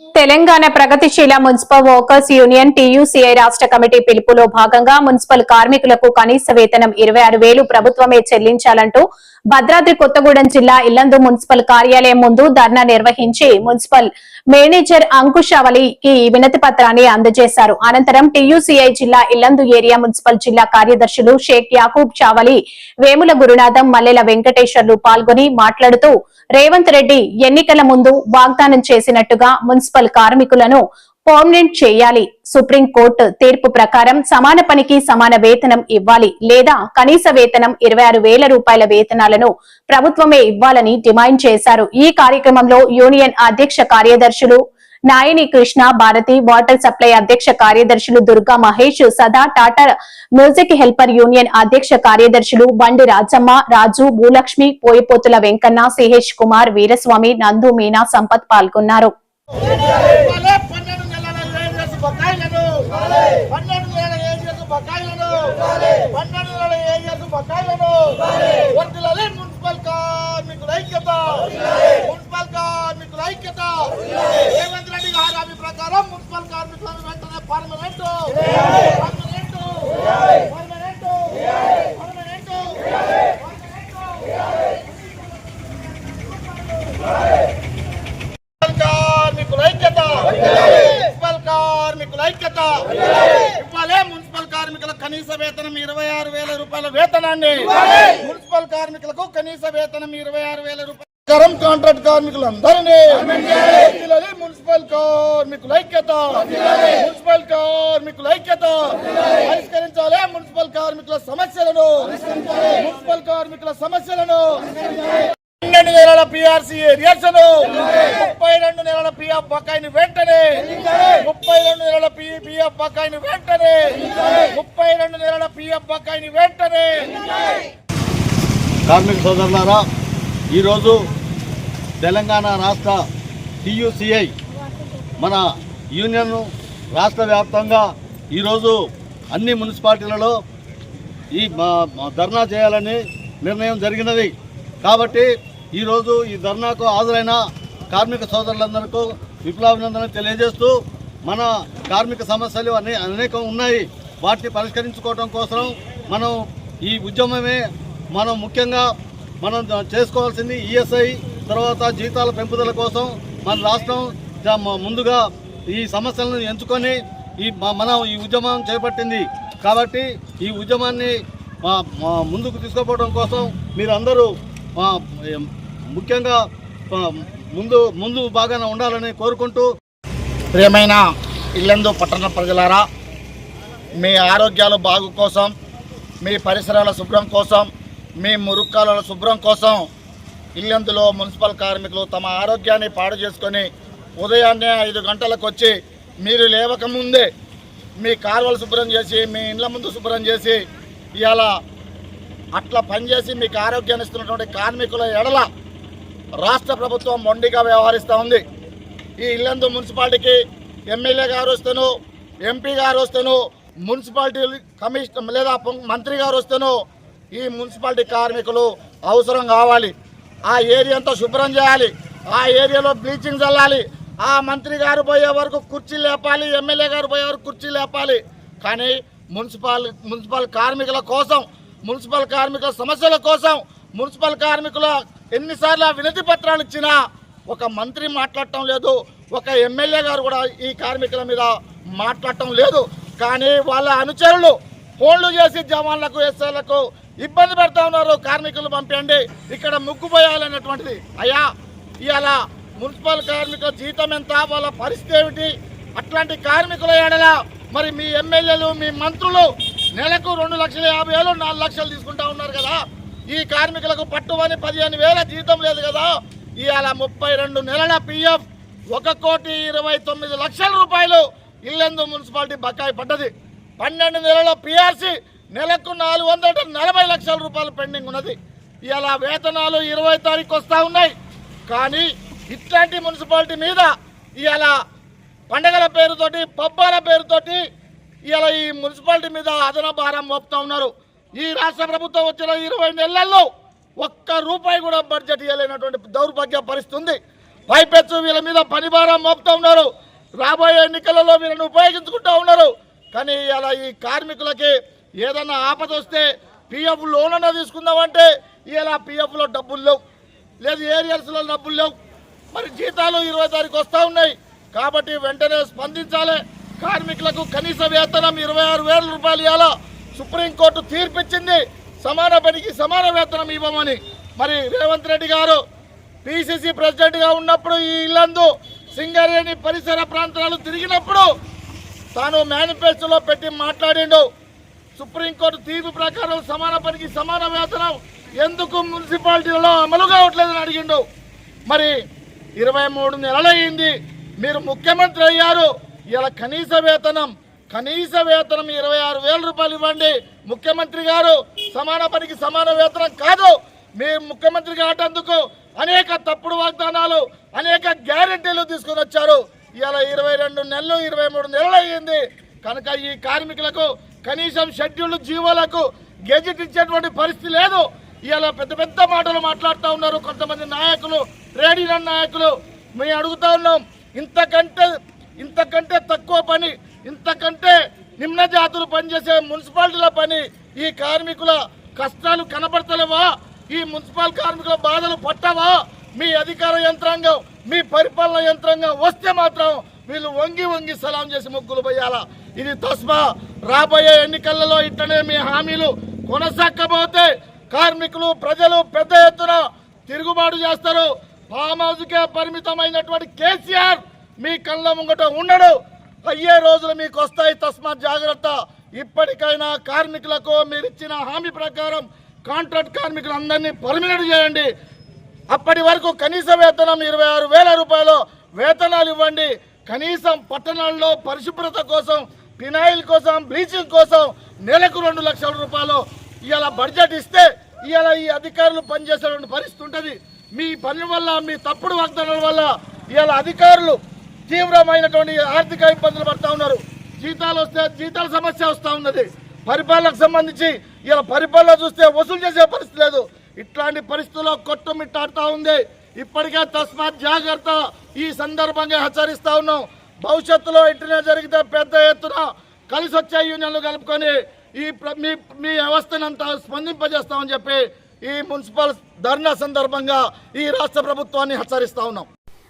తెలంగాణ ప్రగతిశీల municipal workers union TUCI రాష్ట్ర committee పిలుపులో భాగంగా మున్సిపల్ కార్మికులకు కనీస వేతనం ఇరవై ఆరు వేలు ప్రభుత్వమే చెల్లించాలంటూ భద్రాద్రి కొత్తగూడెం జిల్లా ఇల్లందు మున్సిపల్ కార్యాలయం ముందు ధర్నా నిర్వహించి మున్సిపల్ మేనేజర్ అంకుష్ వినతి పత్రాన్ని అందజేశారు. అనంతరం టీయూసీఐ జిల్లా ఇల్లందు ఏరియా మున్సిపల్ జిల్లా కార్యదర్శులు షేక్ యాకూబ్ చావలి వేముల గురునాథం మల్లెల వెంకటేశ్వర్లు పాల్గొని మాట్లాడుతూ రేవంత్ రెడ్డి ఎన్నికల ముందు వాగ్దానం చేసినట్టుగా మున్సిపల్ కార్మికులను పర్మనెంట్ చేయాలి. సుప్రీంకోర్టు తీర్పు ప్రకారం సమాన పనికి సమాన వేతనం ఇవ్వాలి లేదా కనీస వేతనం ఇరవై ఆరు వేల రూపాయల వేతనాలను ప్రభుత్వమే ఇవ్వాలని డిమాండ్ చేశారు. ఈ కార్యక్రమంలో యూనియన్ అధ్యక్ష కార్యదర్శులు నాయని కృష్ణ భారతి వాటర్ సప్లై అధ్యక్ష కార్యదర్శులు దుర్గా మహేష్ సదా టాటా మ్యూజిక్ హెల్పర్ యూనియన్ అధ్యక్ష కార్యదర్శులు బండి రాజమ్మ రాజు భూలక్ష్మి పోయిపోతుల వెంకన్న సిహెచ్ కుమార్ వీరస్వామి నందు మీనా సంపత్ పాల్గొన్నారు. పన్నెండు నెలల ఏజెస్ బకాయిలను. పన్నెండు నెలల ఏజెస్ బకాయిలను. పన్నెండు నెలల ఏజెస్ బకాయిలను. వర్తిల్లాలి మున్సిపల్ కార్మికుల ఐక్యత మున్సిపల్ కార్మికుల ఐక్యత రేవంత్ రెడ్డి గారి ప్రకారం మున్సిపల్ కార్మికులను వెంటనే పర్మనెంట్ పర్మనెంట్ పర్మనెంట్ మున్సిపల్ కార్మికుల ఐక్యత మున్సిపల్ కార్మికుల ఐక్యత ఇవ్వాలే మున్సిపల్ కార్మికుల కనీస వేతనం ఇరవై ఆరు వేల రూపాయల వేతనాన్ని. మున్సిపల్ కార్మికులకు కనీస వేతనం ఇరవై ఆరు వేల రూపాయల కరం కాంట్రాక్ట్ కార్మికులందరినీ. మున్సిపల్ కార్మికుల ఐక్యత. మున్సిపల్ కార్మికుల ఐక్యత. పరిష్కరించాలి మున్సిపల్ కార్మికుల సమస్యలను. మున్సిపల్ కార్మికుల పన్నెండు నెలల పిఆర్సీ ముప్పై రెండు నెలల పిఎఫ్ బకాయిని వెంటనే. ముప్పై రెండు నెలల పిఎఫ్ బకాయిని వెంటనే. ముప్పై రెండు నెలల పిఎఫ్ బకాయిని వెంటనే. కార్మిక సోదరులారా ఈరోజు తెలంగాణ రాష్ట్ర టియుసిఐ మన యూనియన్ రాష్ట్ర వ్యాప్తంగా ఈరోజు అన్ని మున్సిపాలిటీలలో ఈ ధర్నా చేయాలని నిర్ణయం జరిగినది. కాబట్టి ఈరోజు ఈ ధర్నాకు హాజరైన కార్మిక సోదరులందరికీ విప్లవాభినందనలు తెలియజేస్తూ మన కార్మిక సమస్యలు అనే అనేకం ఉన్నాయి. వాటిని పరిష్కరించుకోవడం కోసం మనం ఈ ఉద్యమమే మనం ముఖ్యంగా మనం చేసుకోవాల్సింది ఈఎస్ఐ తర్వాత జీతాల పెంపుదల కోసం మన రాష్ట్రం జ- ముందుగా ఈ సమస్యలను ఎంచుకొని ఈ మనం ఈ ఉద్యమం చేపట్టింది. కాబట్టి ఈ ఉద్యమాన్ని ముందుకు తీసుకుపోవడం కోసం మీరందరూ ముఖ్యంగా ముందు ముందు బాగానే ఉండాలని కోరుకుంటూ ప్రియమైన ఇల్లందు పట్టణ ప్రజలారా మీ ఆరోగ్యాల బాగు కోసం మీ పరిసరాల శుభ్రం కోసం మీ మురుక్కాల శుభ్రం కోసం ఇల్లందులో మున్సిపల్ కార్మికులు తమ ఆరోగ్యాన్ని పాడు చేసుకొని ఉదయాన్నే ఐదు గంటలకు వచ్చి మీరు లేవకముందే మీ కార్వలు శుభ్రం చేసి మీ ఇండ్ల ముందు శుభ్రం చేసి ఇలా అట్లా పనిచేసి మీకు ఆరోగ్యాన్ని ఇస్తున్నటువంటి కార్మికుల ఎడల రాష్ట్ర ప్రభుత్వం మొండిగా వ్యవహరిస్తూ ఉంది. ఈ ఇల్లందు మున్సిపాలిటీకి ఎమ్మెల్యే గారు వస్తాను ఎంపీ గారు వస్తాను మున్సిపాలిటీ కమిషనర్ లేదా మంత్రి గారు వస్తాను ఈ మున్సిపాలిటీ కార్మికులు అవసరం కావాలి. ఆ ఏరియా శుభ్రం చేయాలి. ఆ ఏరియాలో బ్లీచింగ్ చల్లాలి. ఆ మంత్రి గారు పోయే వరకు కుర్చీ లేపాలి ఎమ్మెల్యే గారు పోయే వరకు కుర్చీ లేపాలి. కానీ మున్సిపాల్ మున్సిపల్ కార్మికుల కోసం మున్సిపల్ కార్మికుల సమస్యల కోసం మున్సిపల్ కార్మికుల ఎన్నిసార్లు వినతి పత్రాలు ఇచ్చినా ఒక మంత్రి మాట్లాడటం లేదు ఒక ఎమ్మెల్యే గారు కూడా ఈ కార్మికుల మీద మాట్లాడటం లేదు. కానీ వాళ్ళ అనుచరులు ఫోన్లు చేసి జవాన్లకు ఎస్ఐలకు ఇబ్బంది పెడతా ఉన్నారు. కార్మికులు పంపండి ఇక్కడ ముగ్గుపోయాలన్నటువంటిది అయ్యా ఇవాళ మున్సిపల్ కార్మికుల జీతం ఎంత? వాళ్ళ పరిస్థితి ఏమిటి? అట్లాంటి కార్మికుల ఏడల మరి మీ ఎమ్మెల్యేలు మీ మంత్రులు నెలకు రెండు లక్షల యాభై వేలు నాలుగు లక్షలు తీసుకుంటా ఉన్నారు కదా. ఈ కార్మికులకు పట్టువని పదిహేను వేల జీతం లేదు కదా. ఇవాళ ముప్పై రెండు నెలల పిఎఫ్ ఒక కోటి ఇరవై తొమ్మిది లక్షల రూపాయలు ఇల్లెందు మున్సిపాలిటీ బకాయి పడ్డది. పన్నెండు నెలల పిఆర్సీ నెలకు నాలుగు వందల నలభై లక్షల రూపాయలు పెండింగ్ ఉన్నది. ఇలా వేతనాలు ఇరవై తారీఖు వస్తూ ఉన్నాయి. కానీ ఇట్లాంటి మున్సిపాలిటీ మీద ఇలా పండగల పేరుతోటి పబ్బాల పేరుతోటి ఇలా ఈ మున్సిపాలిటీ మీద అదన భారం మోపుతా ఉన్నారు. ఈ రాష్ట్ర ప్రభుత్వం వచ్చిన ఇరవై నెలల్లో ఒక్క రూపాయి కూడా బడ్జెట్ ఇవ్వలేనటువంటి దౌర్భాగ్య పరిస్థితి ఉంది పైపెచ్చు వీళ్ళ మీద పనిభారం మోపుతూ ఉన్నారు. రాబోయే ఎన్నికలలో వీళ్ళని ఉపయోగించుకుంటూ ఉన్నారు. కానీ ఇలా ఈ కార్మికులకి ఏదన్నా ఆపద వస్తే పిఎఫ్ లోన్ అన్నా తీసుకుందామంటే ఇలా పిఎఫ్లో డబ్బులు లేవు. లేదు ఏరియల్స్లో డబ్బులు లేవు. మరి జీతాలు ఇరవై తారీఖు వస్తూ ఉన్నాయి. కాబట్టి వెంటనే స్పందించాలి. కార్మికులకు కనీస వేతనం ఇరవై ఆరు వేల రూపాయలు ఇవ్వాలో సుప్రీంకోర్టు తీర్పిచ్చింది. సమాన పనికి సమాన వేతనం ఇవ్వమని. మరి రేవంత్ రెడ్డి గారు పిసిసి ప్రెసిడెంట్గా ఉన్నప్పుడు ఈ ఇల్లందు సింగరేణి పరిసర ప్రాంతాలు తిరిగినప్పుడు తాను మేనిఫెస్టోలో పెట్టి మాట్లాడిండు. సుప్రీంకోర్టు తీర్పు ప్రకారం సమాన పనికి సమాన వేతనం ఎందుకు మున్సిపాలిటీలలో అమలు కావట్లేదని అడిగిండు. మరి ఇరవై మూడు నెలలయ్యింది. మీరు ముఖ్యమంత్రి అయ్యారు. ఇలా కనీస వేతనం కనీస వేతనం ఇరవై ఆరు వేల రూపాయలు ఇవ్వండి. ముఖ్యమంత్రి గారు సమాన పనికి సమాన వేతనం కాదు. మీరు ముఖ్యమంత్రి కావటందుకు అనేక తప్పుడు వాగ్దానాలు అనేక గ్యారెంటీలు తీసుకొని వచ్చారు. ఇలా ఇరవై రెండు నెలలు ఇరవై మూడు నెలలు అయ్యింది. కనుక ఈ కార్మికులకు కనీసం షెడ్యూల్ జీవోలకు గెజెట్ ఇచ్చేటువంటి పరిస్థితి లేదు. ఇలా పెద్ద పెద్ద మాటలు మాట్లాడుతూ ఉన్నారు కొంతమంది నాయకులు ట్రేడ్ యూనియన్ నాయకులు. మేము అడుగుతా ఉన్నాం ఇంతకంటే ఇంతకంటే తక్కువ పని ఇంతకంటే నిమ్న జాతులు పనిచేసే మున్సిపాలిటీల పని. ఈ కార్మికుల కష్టాలు కనబడతలేవా? ఈ మున్సిపల్ కార్మికుల బాధలు పట్టవా? మీ అధికార యంత్రాంగం మీ పరిపాలన యంత్రాంగం వస్తే మాత్రం వీళ్ళు వంగి వంగి సలాం చేసి ముగ్గులు పోయాలా. ఇది తస్మా. రాబోయే ఎన్నికలలో ఇట్లనే మీ హామీలు కొనసాగకపోతే కార్మికులు ప్రజలు పెద్ద ఎత్తున తిరుగుబాటు చేస్తారు. ఫామ్ పరిమితమైనటువంటి కేసీఆర్ మీ కళ్ళ ముంగట ఉండడు. అయ్యే రోజులు మీకు వస్తాయి తస్మాత్ జాగ్రత్త. ఇప్పటికైనా కార్మికులకు మీరు ఇచ్చిన హామీ ప్రకారం కాంట్రాక్ట్ కార్మికులందరినీ పర్మినెంట్ చేయండి. అప్పటి వరకు కనీస వేతనం ఇరవై ఆరు వేల రూపాయలు వేతనాలు ఇవ్వండి. కనీసం పట్టణాల్లో పరిశుభ్రత కోసం ఫినాయిల్ కోసం బ్లీచింగ్ కోసం నెలకు రెండు లక్షల రూపాయలు ఇలా బడ్జెట్ ఇస్తే ఇలా ఈ అధికారులు పనిచేసేటువంటి పరిస్థితి ఉంటుంది. మీ పని వల్ల మీ తప్పుడు వాగ్దానాల వల్ల ఇలా అధికారులు తీవ్రమైనటువంటి ఆర్థిక ఇబ్బందులు పడతా ఉన్నారు. జీతాలు వస్తే జీతాల సమస్య వస్తూ ఉన్నది. పరిపాలనకు సంబంధించి ఇలా పరిపాలన చూస్తే వసూలు చేసే పరిస్థితి లేదు. ఇట్లాంటి పరిస్థితుల్లో కొట్టుమిట్టాడుతూ ఉంది. ఇప్పటికే తస్మాత్ జాగ్రత్త ఈ సందర్భంగా హెచ్చరిస్తూ ఉన్నాం. భవిష్యత్తులో ఇట్లనే జరిగితే పెద్ద ఎత్తున కలిసి వచ్చే యూనియన్లు కలుపుకొని ఈ మీ మీ వ్యవస్థనంతా స్పందింపజేస్తామని చెప్పి ఈ మున్సిపల్ ధర్నా సందర్భంగా ఈ రాష్ట్ర ప్రభుత్వాన్ని హెచ్చరిస్తా ఉన్నాం.